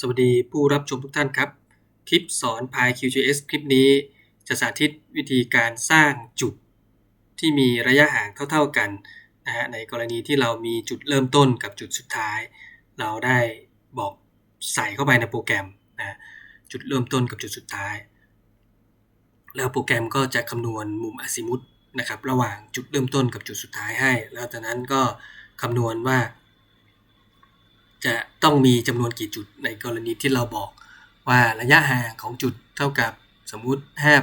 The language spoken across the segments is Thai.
สวัสดีผู้รับชมทุกท่านครับ คลิปสอน PyQGIS คลิปนี้จะสาธิตวิธีการสร้างจุดที่มีระยะห่างเท่าๆกันนะฮะในกรณีที่เรามีจุดเริ่มต้นกับจุดสุดท้าย เราได้บอกใส่เข้าไปในโปรแกรมนะจุดเริ่มต้นกับจุดสุดท้าย แล้วโปรแกรมก็จะคำนวณมุมอซิมุตนะครับระหว่างจุดเริ่มต้นกับจุดสุดท้ายให้ แล้วจากนั้นก็คำนวณว่า จะต้องมีจำนวนกี่จุดในกรณีที่เราบอกว่าระยะห่างของจุดเท่ากับสมมุติ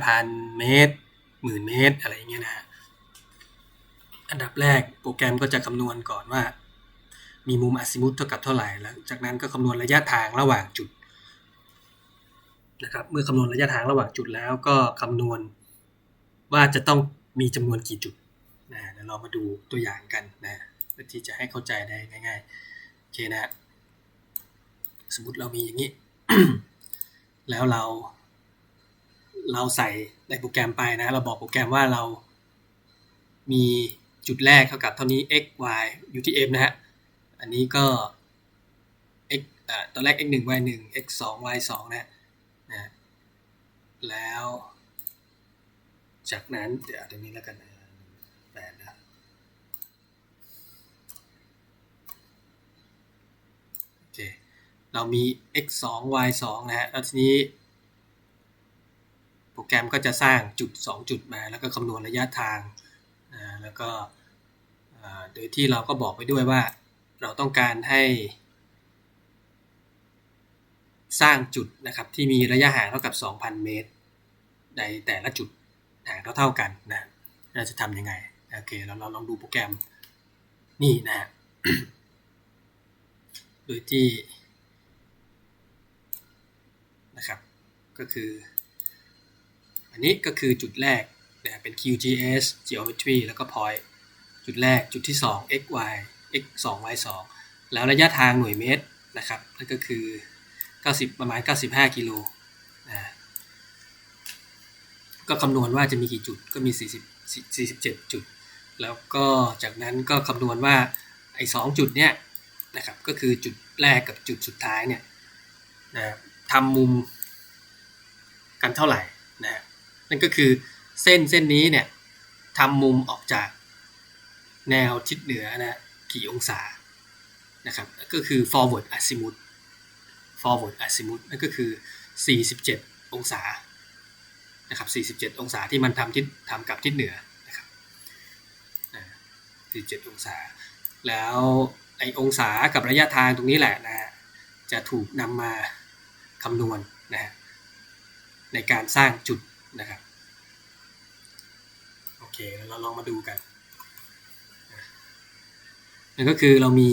5,000 เมตรหมื่นเมตร อะไรอย่างเงี้ยนะฮะอันดับแรกโปรแกรมก็จะคำนวณก่อนว่า มีมุมอะซิมุตเท่ากับเท่าไหร่แล้ว จากนั้นก็คำนวณระยะทางระหว่างจุดนะครับเมื่อคำนวณระยะทางระหว่างจุดแล้วก็คำนวณว่าจะต้องมีจำนวนกี่จุดนะเดี๋ยวเรามาดูตัวอย่างกันนะเพื่อที่จะให้เข้าใจได้ง่ายๆโอเคนะ สมมติเรามีอย่างนี้ แล้วเรา เราใส่ในโปรแกรมไปนะ เราบอกโปรแกรมว่าเรามีจุดแรกเท่ากับเท่านี้ x y อยู่ที่ m นะฮะ อันนี้ก็ x อ่าตอนแรก x 1 y 1 x 2 y 2นะนะ แล้ว จากนั้นเดี๋ยวตรงนี้แล้วกันนะแปดนะ โอเค เรามี x 2 y 2นะฮะแล้วทีนี้โปรแกรมก็จะสร้างจุด 2 จุดมา แล้วก็คำนวณระยะทางอ่าแล้วก็โดยที่เราก็บอกไปด้วยว่าเราต้องการให้ สร้างจุดนะครับที่มีระยะห่างเท่ากับ 2,000 เมตร ในแต่ละจุดห่างเท่าๆกันนะเราจะทำยังไงโอเคเราเราลองดูโปรแกรมนี่นะฮะโดยที่ นะครับ ก็คือ อันนี้ก็คือจุดแรกนะเป็น QGS geometry แล้วก็ point จุดแรกจุดที่ 2 x y x 2 y 2แล้วระยะทางหน่วยเมตรนะครับนั่นก็คือ 90 ประมาณ 95 กิโลนะก็คำนวณว่าจะมีกี่จุดก็มี 40 47 จุด แล้วก็จากนั้นก็คำนวณว่าไอ้2จุดเนี้ยนะครับก็คือจุดแรกกับจุดสุดท้ายเนี่ยนะ ทำมุมกันเท่าไหร่นะนั่นก็คือเส้นเส้นนี้เนี่ยทำมุมออกจากแนวทิศเหนือนะกี่องศานะครับก็คือ forward azimuth forward azimuth นั่นก็คือ 47 องศานะครับ 47 องศาที่มันทำทิศทำกับทิศเหนือนะครับ47 องศา แล้วไอองศากับระยะทางตรงนี้แหละนะฮะจะถูกนำมา คำนวณนะฮะในการสร้างจุดนะครับโอเคเราลองมาดูกันนั่นก็คือเรามี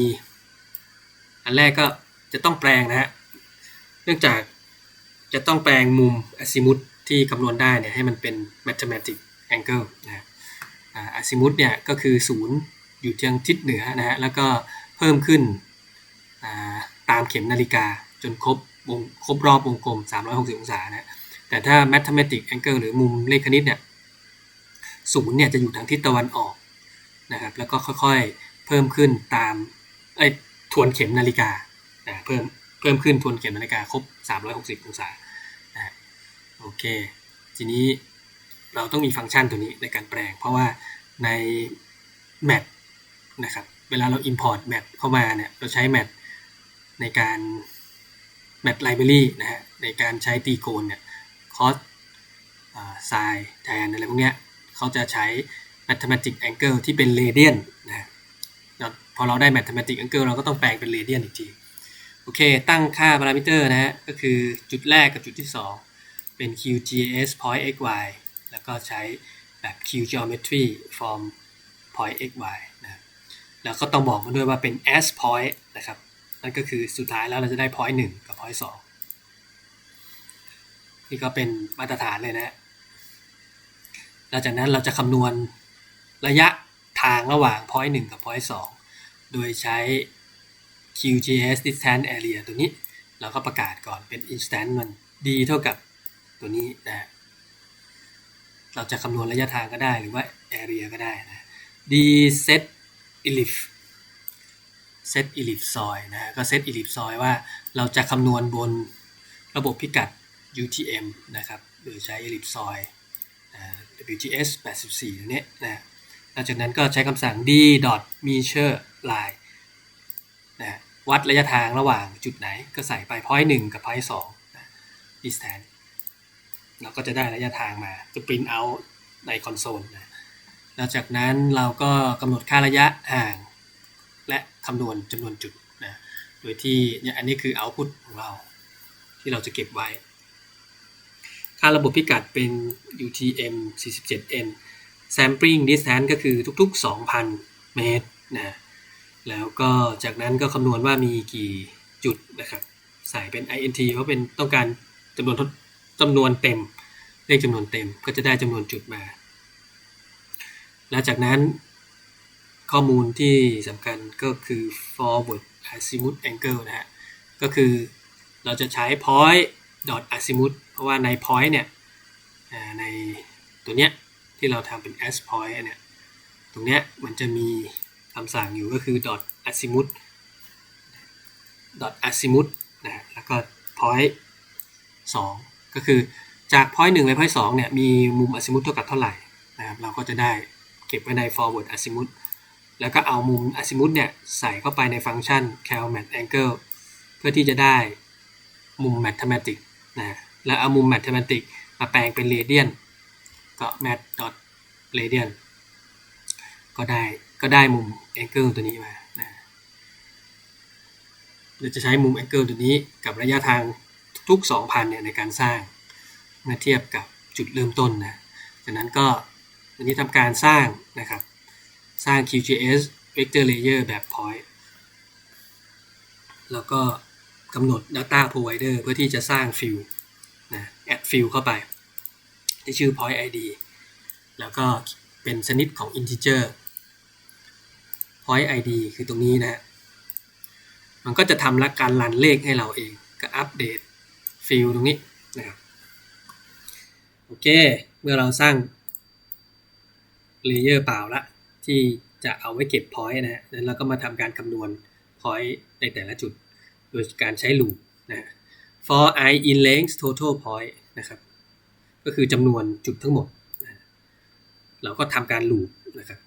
อันแรกก็จะต้องแปลงนะฮะเนื่องจากจะต้องแปลงมุมอะซิมุตที่คำนวณได้เนี่ยให้มันเป็น mathematic angle นะอะซิมุตเนี่ยก็คือศูนย์อยู่ทางทิศเหนือนะฮะแล้วก็เพิ่มขึ้นตามเข็มนาฬิกาจนครบ วงครบรอบวงกลม 360 องศานะแต่ถ้า mathematic angle หรือมุมเลขคณิตเนี่ยศูนย์เนี่ยจะอยู่ทางทิศตะวันออกนะครับแล้วก็ค่อยๆเพิ่มขึ้นตามไอ้ทวนเข็มนาฬิกาเพิ่มเพิ่มขึ้นทวนเข็มนาฬิกาครบ 360 องศานะโอเค ทีนี้เราต้องมีฟังก์ชันตัวนี้ในการแปลง เพราะว่าใน map นะครับเวลาเรา import map เข้ามาเนี่ยเราใช้ map ในการ map library นะฮะในการใช้ตีโกนเนี่ย cos ไซแทนอะไรพวกเนี้ยเขาจะใช้ mathematic angle ที่เป็น radian นนะพอเราได้ mathematic angle เราก็ต้องแปลงเป็น radian อีกทีโอเค ตั้งค่าพารามิเตอร์นะฮะ ก็คือจุดแรกกับจุดที่ 2 เป็น QGS point xy แล้วก็ใช้แบบ Q geometry from point xy นะแล้วก็ต้องบอกมันด้วยว่าเป็น as point นะครับ นั่นก็คือสุดท้ายแล้วเราจะได้ point 1กับ point 2นี่ก็เป็นมาตรฐานเลยนะหลังจากนั้นเราจะคำนวณระยะทางระหว่าง point 1 กับ point 2 โดยใช้ QGS distance area ตัวนี้ เราก็ประกาศก่อนเป็น instant มัน d เท่ากับตัวนี้นะเราจะคำนวณระยะทางก็ได้หรือว่า area ก็ได้นะ d set elif set ellipsoid นะฮะก็ set ellipsoid ว่าเราจะคำนวณบนระบบพิกัด UTM นะครับโดยใช้ ellipsoid อ่า WGS 84ตรงนี้นะหลังจากนั้นก็ใช้คำสั่ง d measure line นะวัดระยะทางระหว่างจุดไหนก็ใส่ไป point 1 กับ point 2นะ distance เราก็จะได้ระยะทางมาจะ print out ในคอนโซลนะแล้วจากนั้นเราก็กำหนดค่าระยะห่าง และคำนวณจำนวนจุดนะโดยที่เนี่ยอันนี้คือ output ของเรา ที่เราจะเก็บไว้ ค่าระบบพิกัดเป็น UTM 47N sampling distance ก็คือทุก ๆ 2,000 เมตรนะแล้วก็จากนั้นก็คำนวณว่ามีกี่จุดนะครับใส่เป็น int เพราะเป็นต้องการจำนวนทดจำนวนเต็มเลขจำนวนเต็มก็จะได้จำนวนจุดมา แล้วจากนั้น ข้อมูลที่สำคัญก็คือ forward azimuth angle นะฮะ ก็คือเราจะใช้ point dot azimuth เพราะว่าใน point เนี่ยในตัวเนี้ยที่เราทำเป็น as point เนี่ย ตรงเนี้ยมันจะมีคำสั่งอยู่ก็คือ dot azimuth dot azimuth นะฮะแล้วก็ point 2 ก็คือจาก point 1ไป point 2 เนี่ย มีมุม azimuth เท่ากับเท่าไหร่นะครับ เราก็จะได้เก็บไว้ใน forward azimuth แล้วก็เอามุม azimuth เนี่ยใส่เข้าไปในฟังก์ชัน calmat angle เพื่อที่จะได้มุม mathematic นะ แล้วเอามุม mathematic มาแปลงเป็น radian ก็ mat dot radian ก็ได้ก็ได้มุม angle ตัวนี้มานะเราจะใช้มุม angle ตัวนี้กับระยะทางทุก 2,000เนี่ยในการสร้างเมื่อเทียบกับจุดเริ่มต้นนะจากนั้นก็วันนี้ทำการสร้างนะครับ สร้าง QGIS vector layer แบบ point แล้วก็กำหนด data provider เพื่อที่จะสร้าง field นะ add field เข้าไป ที่ชื่อ point id แล้วก็เป็นชนิดของ integer point id คือตรงนี้นะฮะมันก็จะทำละการรันเลขให้เราเอง ก็อัปเดต field ตรงนี้นะครับโอเค เมื่อเราสร้าง layer เปล่าละ ที่จะเอาไว้เก็บ point นะฮะแล้วเราก็มาทำการคำนวณ point ในแต่ละจุด โดยการใช้ loop นะ for i in length total point นะครับ ก็คือจำนวนจุดทั้งหมดนะเราก็ทำการ loop นะครับ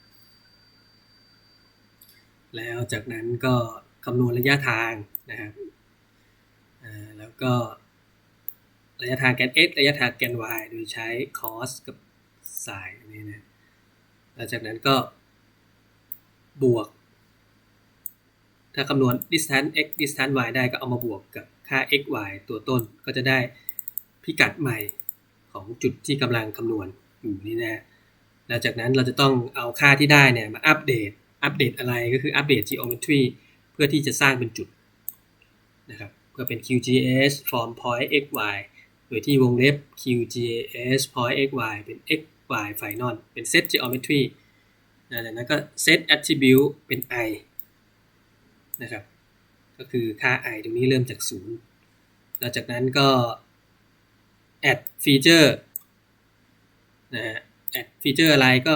แล้วจากนั้นก็คำนวณระยะทางนะครับแล้วก็ระยะทางแกน x ระยะทางแกน y โดยใช้ cos กับ sin นี่นะหลังจากนั้นก็ บวก ถ้าคำนวณ distance x distance y ได้ก็เอามาบวกกับค่า x y ตัวต้นก็จะได้พิกัดใหม่ของจุดที่กำลังคำนวณอยู่นี่นะหลังจากนั้นเราจะต้องเอาค่าที่ได้เนี่ยมาอัปเดต อัปเดตอะไรก็คืออัปเดต geometry เพื่อที่จะสร้างเป็นจุดนะครับก็เป็น QGIS from point x y โดยที่วงเล็บ QGIS point x y เป็น x y final เป็น set geometry นะจากนั้นก็ set attribute เป็น i นะครับ ก็คือค่า i ตรงนี้เริ่มจาก 0 แล้วจากนั้นก็ add feature นะฮะ add feature อะไรก็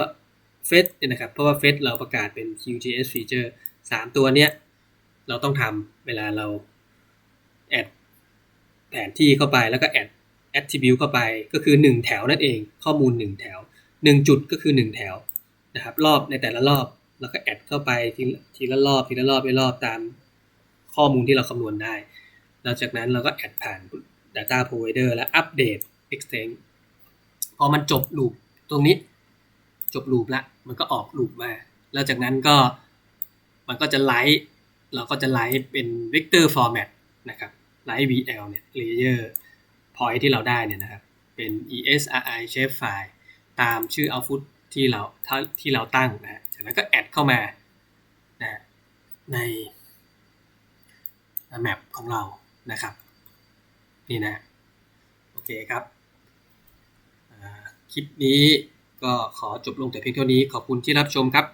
fetch เนี่ยนะครับ เพราะว่า fetch เราประกาศเป็น QGIS feature 3 ตัวเนี้ย เราต้องทำเวลาเรา add แผนที่เข้าไปแล้วก็ add attribute เข้าไปก็คือ 1 แถวนั่นเองข้อมูล 1 แถว 1 จุดก็คือ 1 แถว นะครับ รอบในแต่ละรอบ แล้วก็ add เข้าไปทีละทีละรอบทีละรอบทีละรอบตามข้อมูลที่เราคำนวณได้แล้วจากนั้นเราก็ add ผ่าน data provider และอัปเดต extend พอมันจบลูปตรงนี้จบลูปละมันก็ออกลูปมา แล้วจากนั้นก็มันก็จะไลท์เราก็จะไลท์เป็น vector format นะครับไลท์ VL เนี่ย layer point ที่เราได้เนี่ยนะครับ เป็น ESRI shape file ตามชื่อ output ที่เราที่เราตั้งนะฮะจากนั้นก็แอดเข้ามานะใน map ของเรานะครับ นี่นะ โอเคครับคลิปนี้ก็ขอจบลงแต่เพียงเท่านี้ขอบคุณที่รับชมครับ